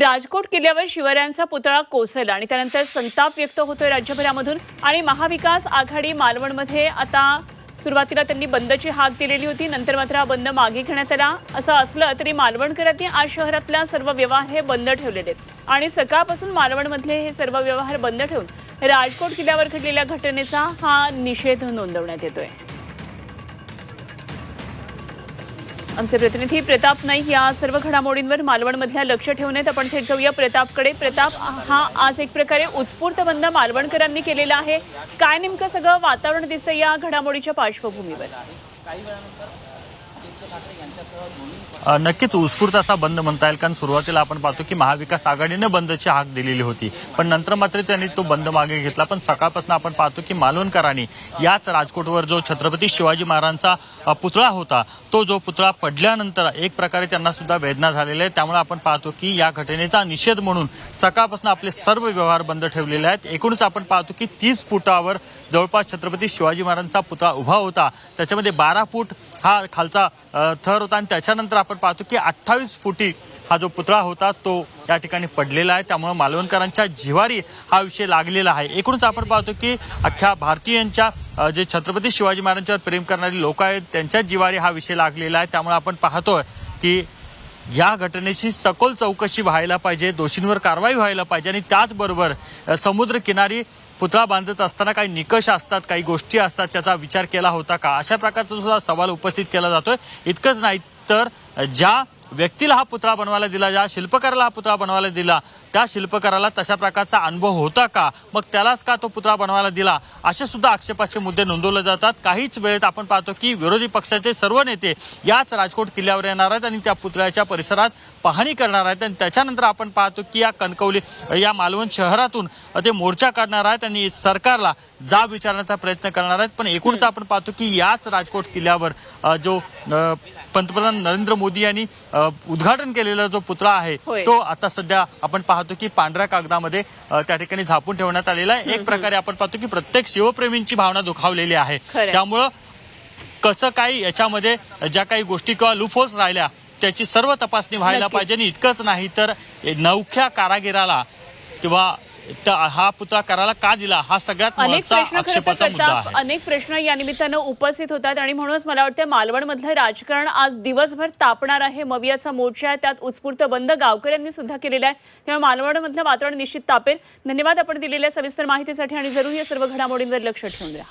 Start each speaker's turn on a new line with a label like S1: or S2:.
S1: राजकोट किल्ल्यावर शिवरायांचा पुतळा कोसळला आणि त्यानंतर संताप व्यक्त होतोय राज्यभरामधून. आणि महाविकास आघाडी मालवणमध्ये आता सुरुवातीला त्यांनी बंदची हाक दिलेली होती. नंतर मात्र हा बंद मागे घेण्यात आला. असं असलं तरी मालवणकरांनी आज शहरातल्या सर्व व्यवहार हे बंद ठेवलेले आहेत. आणि सकाळपासून मालवणमधले हे सर्व व्यवहार बंद ठेवून राजकोट किल्ल्यावर घडलेल्या घटनेचा हा निषेध नोंदवण्यात येतोय. आमचे प्रतिनिधी प्रताप नाईक या सर्व घडामोडींवर मालवणमधल्या लक्ष ठेवून आहेत आपण थेट जाऊया. प्रतापकडे. प्रताप हा आज एक प्रकारे उत्स्फूर्त बंद मालवणकरांनी केलेला आहे. काय नेमकं सगळं वातावरण दिसतं या घडामोडीच्या पार्श्वभूमीवर?
S2: नक्कीच उत्स्फूर्त असा बंद म्हणता येईल कारण सुरुवातीला आपण पाहतो की महाविकास आघाडीने बंदची हाक दिलेली होती. पण नंतर मात्र त्यांनी तो बंद मागे घेतला. पण सकाळपासून आपण पाहतो की मालवणकरांनी याच राजकोटवर जो छत्रपती शिवाजी महाराजांचा पुतळा होता तो जो पुतळा पडल्यानंतर एक प्रकारे त्यांना सुद्धा वेदना झालेल्या आहे त्यामुळे आपण पाहतो की या घटनेचा निषेध म्हणून सकाळपासून आपले सर्व व्यवहार बंद ठेवलेले आहेत. एकूणच आपण पाहतो की तीस फुटावर जवळपास छत्रपती शिवाजी महाराजांचा पुतळा उभा होता. त्याच्यामध्ये बारा फूट हा खालचा थर होता आणि त्याच्यानंतर आपण पाहतो की अठ्ठावीस फुटी हा जो पुतळा होता तो या ठिकाणी पडलेला आहे. त्यामुळे मालवणकरांच्या जिवारी हा विषय लागलेला आहे. एकूणच आपण पाहतो की अख्ख्या भारतीयांच्या जे छत्रपती शिवाजी महाराजांच्यावर प्रेम करणारी लोक आहेत त्यांच्या जिवारी हा विषय लागलेला आहे. त्यामुळे आपण पाहतोय की या घटनेची सखोल चौकशी व्हायला पाहिजे दोषींवर कारवाई व्हायला पाहिजे आणि त्याचबरोबर समुद्रकिनारी समुद्र किनारी पुतळा बांधत असताना काही निकष असतात काही गोष्टी असतात त्याचा विचार केला होता का? अशा प्रकारचा सुद्धा सवाल उपस्थित केला जातोय. इतकंच नाही तर ज्या व्यक्तीला हा पुतळा बनवायला दिला ज्या शिल्पकाराला हा पुतळा बनवायला दिला त्या शिल्पकाराला तशा प्रकारचा अनुभव होता का? मग त्यालाच का तो पुतळा बनवायला दिला? असे सुद्धा आक्षेपाचे मुद्दे नोंदवले जातात. काहीच वेळेत आपण पाहतो की विरोधी पक्षाचे सर्व नेते याच राजकोट किल्ल्यावर येणार आहेत आणि त्या पुतळ्याच्या परिसरात पाहणी करणार आहेत. आणि त्याच्यानंतर आपण पाहतो की या कणकवली या मालवण शहरातून ते मोर्चा काढणार आहेत आणि सरकारला जाब विचारण्याचा प्रयत्न करणार आहेत. पण एकूणच आपण पाहतो की याच राजकोट किल्ल्यावर जो पंतप्रधान नरेंद्र मोदी यांनी उद्घाटन केलेला जो पुतळा आहे. तो आता सध्या आपण पाहतो की पांढऱ्या कागदामध्ये त्या ठिकाणी झापून ठेवण्यात आलेला आहे एक प्रकारे आपण पाहतो की प्रत्येक शिवप्रेमींची भावना दुखावलेली आहे. त्यामुळं कसं काही याच्यामध्ये ज्या काही गोष्टी किंवा लूफहोल्स राहिल्या त्याची सर्व तपासणी व्हायला. पाहिजे आणि इतकंच नाही तर नवख्या कारागिराला किंवा हा पुतळा करायला का दिला? हा सगळ्यात
S1: अनेक प्रश्न अनेक प्रश्न या निमित्तानं उपस्थित होतात आणि म्हणूनच मला वाटतं मालवणमधलं राजकारण आज दिवसभर तापणार आहे. मवियाचा मोर्चा आहे त्यात उत्स्फूर्त बंद गावकऱ्यांनी सुद्धा केलेला आहे. त्यामुळे मालवणमधलं वातावरण निश्चित तापेल. धन्यवाद आपण दिलेल्या सविस्तर माहितीसाठी आणि जरूर या सर्व घडामोडींवर लक्ष ठेवून द्या